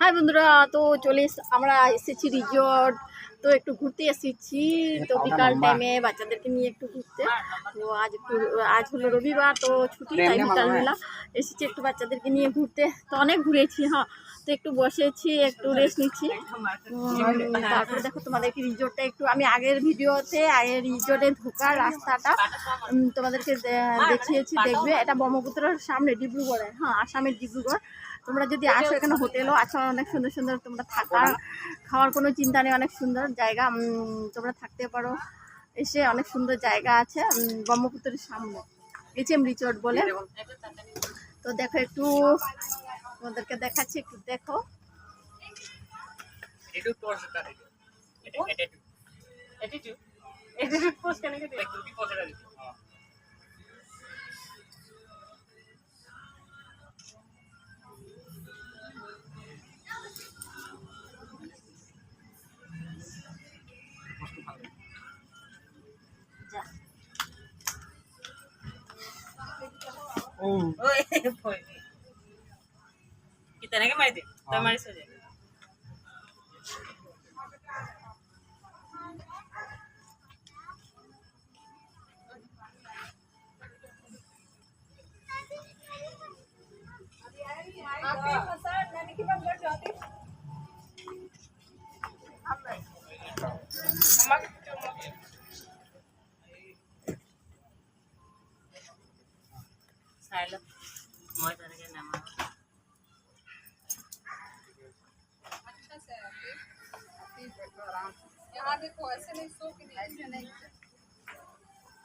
High বন্ধুরা তো চলে আমরা এসেছি রিজর্ট তো একটু ঘুরতে এসেছি। তো বিকাল টাইমে বাচ্চাদেরকে নিয়ে একটু ঘুরতে। তো আজ একটু আজ হলো রবিবার তো ছুটি তাই বিকালবেলা এসেছি একটু বাচ্চাদেরকে নিয়ে ঘুরতে। তো অনেক ঘুরেছি হ্যাঁ। তো একটু বসেছি একটু রেস্ট নিচ্ছি। তারপরে দেখো তোমাদেরকে রিজোর্টটা একটু আমি আগের ভিডিওতে আগের রিজোর্টে ঢোকার রাস্তাটা তোমাদেরকে দেখিয়েছি দেখবে। এটা ব্রহ্মপুত্রের সামনে ডিব্রুগড়ে হ্যাঁ আসামের ডিব্রুগড়। তোমরা যদি আসো এখানে হোটেলও আছে অনেক সুন্দর সুন্দর তোমরা থাকা খাওয়ার কোনো চিন্তা নেই অনেক সুন্দর জায়গা উম, তোমরা থাকতে পারো। এসে অনেক সুন্দর জায়গা আছে ব্রহ্মপুত্রের সামনে এইচ এম রিচোর্ট বলে। তো দেখো একটু তোমাদেরকে দেখাচ্ছি একটু দেখো। এটু পোস্ট টা দিও এটা এটা এটু এটিটিউড এটিটিউড পোস্ট কেন একটু কি পোস্ট টা দিও देखो ऐसे नहीं सो के नहीं ऐसे नहीं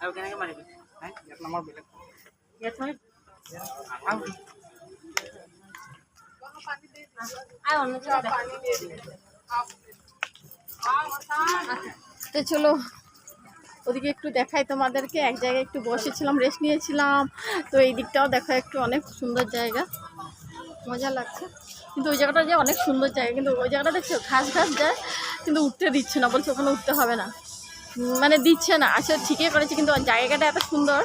আৰু কেনেকে মাৰিবি হা ইয়াত নামাৰ বেলেগ ইয়াত মাৰি আৰু वहाँ पानी दे আৰু অন্য दो पानी दे दो आप हाँ मसान তো চলো ওদিকে একটু দেখাই তোমাদেরকে এক জায়গায় একটু বসেছিলাম রেস্ট নিয়েছিলাম তো এই দিকটাও দেখা একটু অনেক সুন্দর জায়গা মজা লাগছে। কিন্তু ওই জায়গাটা যে অনেক সুন্দর জায়গা, কিন্তু ওই জায়গাটা দেখছ ঘাস ঘাস যায়, কিন্তু উঠতে দিচ্ছে না, বলছে ওখানে উঠতে হবে না। মানে দিচ্ছে না আসলে ঠিকই করেছে, কিন্তু জায়গাটা এত সুন্দর।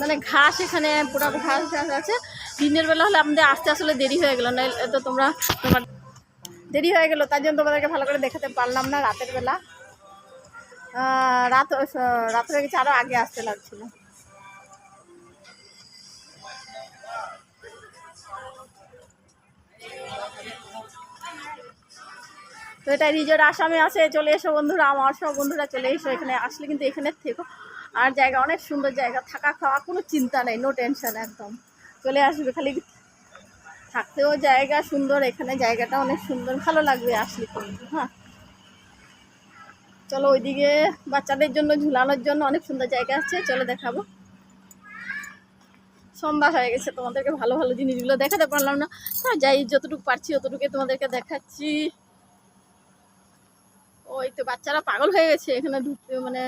মানে ঘাস এখানে, পুরো ঘাস ঘাস আছে। দিনের বেলা হলে আমাদের আসতে আসলে দেরি হয়ে গেলো না তো তোমরা তোমার দেরি হয়ে গেলো, তার জন্য তোমাদেরকে ভালো করে দেখাতে পারলাম না রাতের বেলা। রাত রাত হয়ে গেছে আরও আগে আসতে লাগছিল। তো এটা রিজোর্ট আসামে আছে, চলে এসো বন্ধুরা, আমার সব বন্ধুরা চলে এসো এখানে, আসলে কিন্তু এখানে থেকো। আর জায়গা, অনেক সুন্দর জায়গা, থাকা খাওয়া কোনো চিন্তা নেই নো টেনশন একদম। চলে আসবে, খালি থাকতেও জায়গা সুন্দর, এখানে জায়গাটা অনেক সুন্দর, ভালো লাগবে আসলে কিন্তু হ্যাঁ। চলো ওইদিকে বাচ্চাদের জন্য, ঝুলানোর জন্য অনেক সুন্দর জায়গা আছে, চলো দেখাবো। সন্ধ্যা হয়ে গেছে, তোমাদেরকে ভালো ভালো জিনিসগুলো দেখাতে পারলাম না। হ্যাঁ যাই, যতটুকু পারছি অতটুকু তোমাদেরকে দেখাচ্ছি। ওই তো বাচ্চারা পাগল হয়ে গেছে এখানে ঢুকতে মানে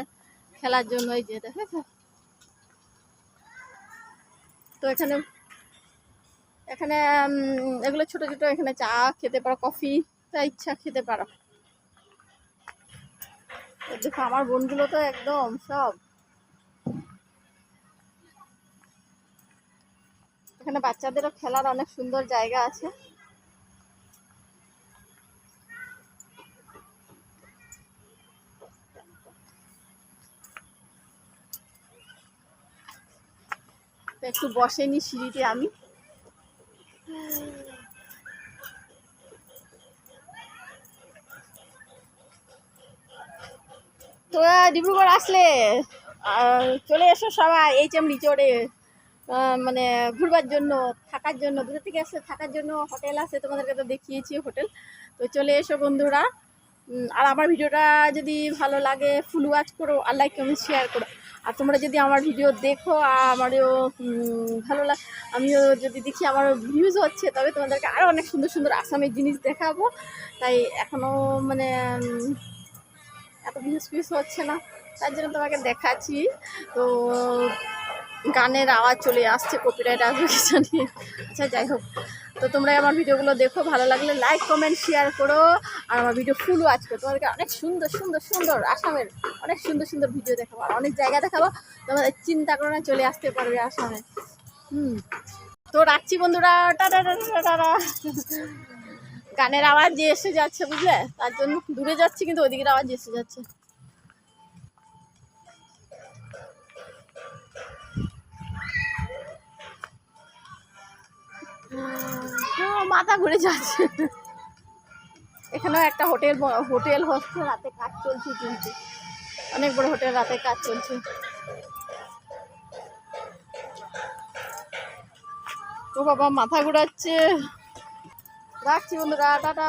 খেলার জন্য, এই যে দেখেছ? তো এখানে এখানে এগুলো ছোট ছোট, এখানে চা খেতে পারো, কফি, যা ইচ্ছা খেতে পারো। দেখো, আমার বোনগুলো তো একদম সব। এখানে বাচ্চাদেরও খেলার অনেক সুন্দর জায়গা আছে। একটু বসেনি সিঁড়িতে আমি। তো, ডিব্রুগড় আসলে চলে এসো সবাই এইচ এম রিচোর্টে মানে ঘুরবার জন্য, থাকার জন্য, দূরে থেকে আসলে থাকার জন্য হোটেল আছে, তোমাদেরকে তো দেখিয়েছি হোটেল তো চলে এসো বন্ধুরা। আর আমার ভিডিওটা যদি ভালো লাগে ফুল ওয়াচ করো আর লাইক কমেন্ট শেয়ার করো। আর তোমরা যদি আমার ভিডিও দেখো আর আমারও ভালো লাগে আমিও যদি দেখি আমার ভিউজ হচ্ছে, তবে তোমাদেরকে আরও অনেক সুন্দর সুন্দর আসামের জিনিস দেখাবো। তাই এখনও মানে এত ভিউজ ফিউজ হচ্ছে না। তার জন্য তোমাকে দেখাচ্ছি। তো গানের আওয়াজ চলে আসছে কপিরাইট আসবে কি জানি। আচ্ছা যাই হোক। তো তোমরা আমার ভিডিওগুলো দেখো, ভালো লাগলে লাইক কমেন্ট শেয়ার করো। আর আমার ভিডিও ফুল ওয়াচ করো। তোমাদেরকে অনেক সুন্দর সুন্দর সুন্দর আসামের অনেক সুন্দর সুন্দর ভিডিও দেখাবো। আর অনেক জায়গা দেখাবো, তোমাদের চিন্তা করো না, চলে আসতে পারবে আসামে। হুম। তো রাখছি বন্ধুরা। গানের আওয়াজ যে এসে যাচ্ছে, বুঝলে? তার জন্য দূরে যাচ্ছি, কিন্তু ওদিকের আওয়াজ এসে যাচ্ছে। মাথা ঘুরে যাচ্ছে। এখানেও একটা হোটেল হোটেল হচ্ছে, রাতে কাজ চলছে কিন্তু। অনেক বড় হোটেল, রাতে কাজ চলছে। ও বাবা, মাথা ঘুরাচ্ছে। রাখছি বন্ধুরা, টাটা।